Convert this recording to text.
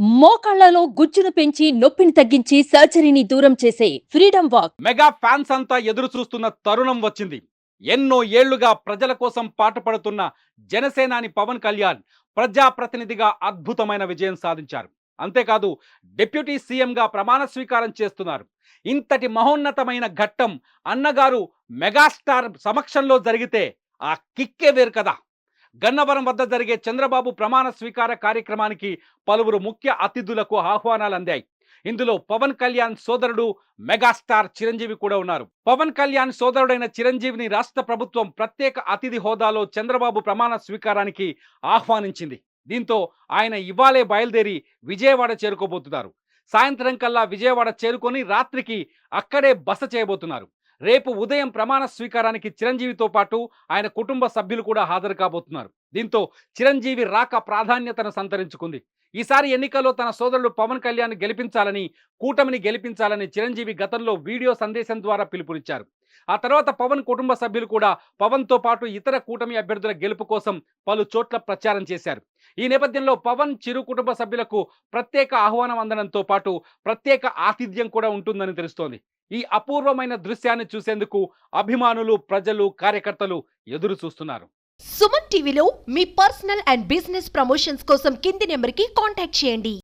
మోకాళ్ళలో గుజ్జును పెంచి నొప్పిని తగ్గించి సర్జరీని దూరం చేసే ఫ్రీడమ్ వాక్. మెగా ఫ్యాన్స్ అంతా ఎదురు చూస్తున్న తరుణం వచ్చింది. ఎన్నో ఏళ్ళుగా ప్రజల కోసం పాటుపడుతున్న జనసేనాని పవన్ కళ్యాణ్ ప్రజాప్రతినిధిగా అద్భుతమైన విజయం సాధించారు. అంతేకాదు డిప్యూటీ సీఎంగా ప్రమాణ స్వీకారం చేస్తున్నారు. ఇంతటి మహోన్నతమైన ఘట్టం అన్నగారు మెగాస్టార్ సమక్షంలో జరిగితే ఆ కిక్కే వేరు కదా! గన్నవరం వద్ద జరిగే చంద్రబాబు ప్రమాణ స్వీకార కార్యక్రమానికి పలువురు ముఖ్య అతిథులకు ఆహ్వానాలు అందాయి. ఇందులో పవన్ కళ్యాణ్ సోదరుడు మెగాస్టార్ చిరంజీవి కూడా ఉన్నారు. పవన్ కళ్యాణ్ సోదరుడైన చిరంజీవిని రాష్ట్ర ప్రభుత్వం ప్రత్యేక అతిథి హోదాలో చంద్రబాబు ప్రమాణ స్వీకారానికి ఆహ్వానించింది. దీంతో ఆయన ఇవాళే బయలుదేరి విజయవాడ చేరుకోబోతున్నారు. సాయంత్రం కల్లా విజయవాడ చేరుకొని రాత్రికి అక్కడే బస చేయబోతున్నారు. రేపు ఉదయం ప్రమాణ స్వీకారానికి చిరంజీవితో పాటు ఆయన కుటుంబ సభ్యులు కూడా హాజరు కాబోతున్నారు. దీంతో చిరంజీవి రాక ప్రాధాన్యతను సంతరించుకుంది. ఈసారి ఎన్నికల్లో తన సోదరుడు పవన్ కళ్యాణ్ గెలిపించాలని కూటమిని గెలిపించాలని చిరంజీవి గతంలో వీడియో సందేశం ద్వారా పిలుపునిచ్చారు. ఆ తర్వాత పవన్ కుటుంబ సభ్యులు కూడా పవన్తో పాటు ఇతర కూటమి అభ్యర్థుల గెలుపు కోసం పలు చోట్ల ప్రచారం చేశారు. ఈ నేపథ్యంలో పవన్ చిరు కుటుంబ సభ్యులకు ప్రత్యేక ఆహ్వానం అందడంతో పాటు ప్రత్యేక ఆతిథ్యం కూడా ఉంటుందని తెలుస్తోంది. ఈ అపూర్వమైన దృశ్యాన్ని చూసేందుకు అభిమానులు ప్రజలు కార్యకర్తలు ఎదురు చూస్తున్నారు. సుమన్ టీవీలో మీ పర్సనల్ అండ్ బిజినెస్ ప్రమోషన్స్ కోసం కింది నెంబర్కి కాంటాక్ట్ చేయండి.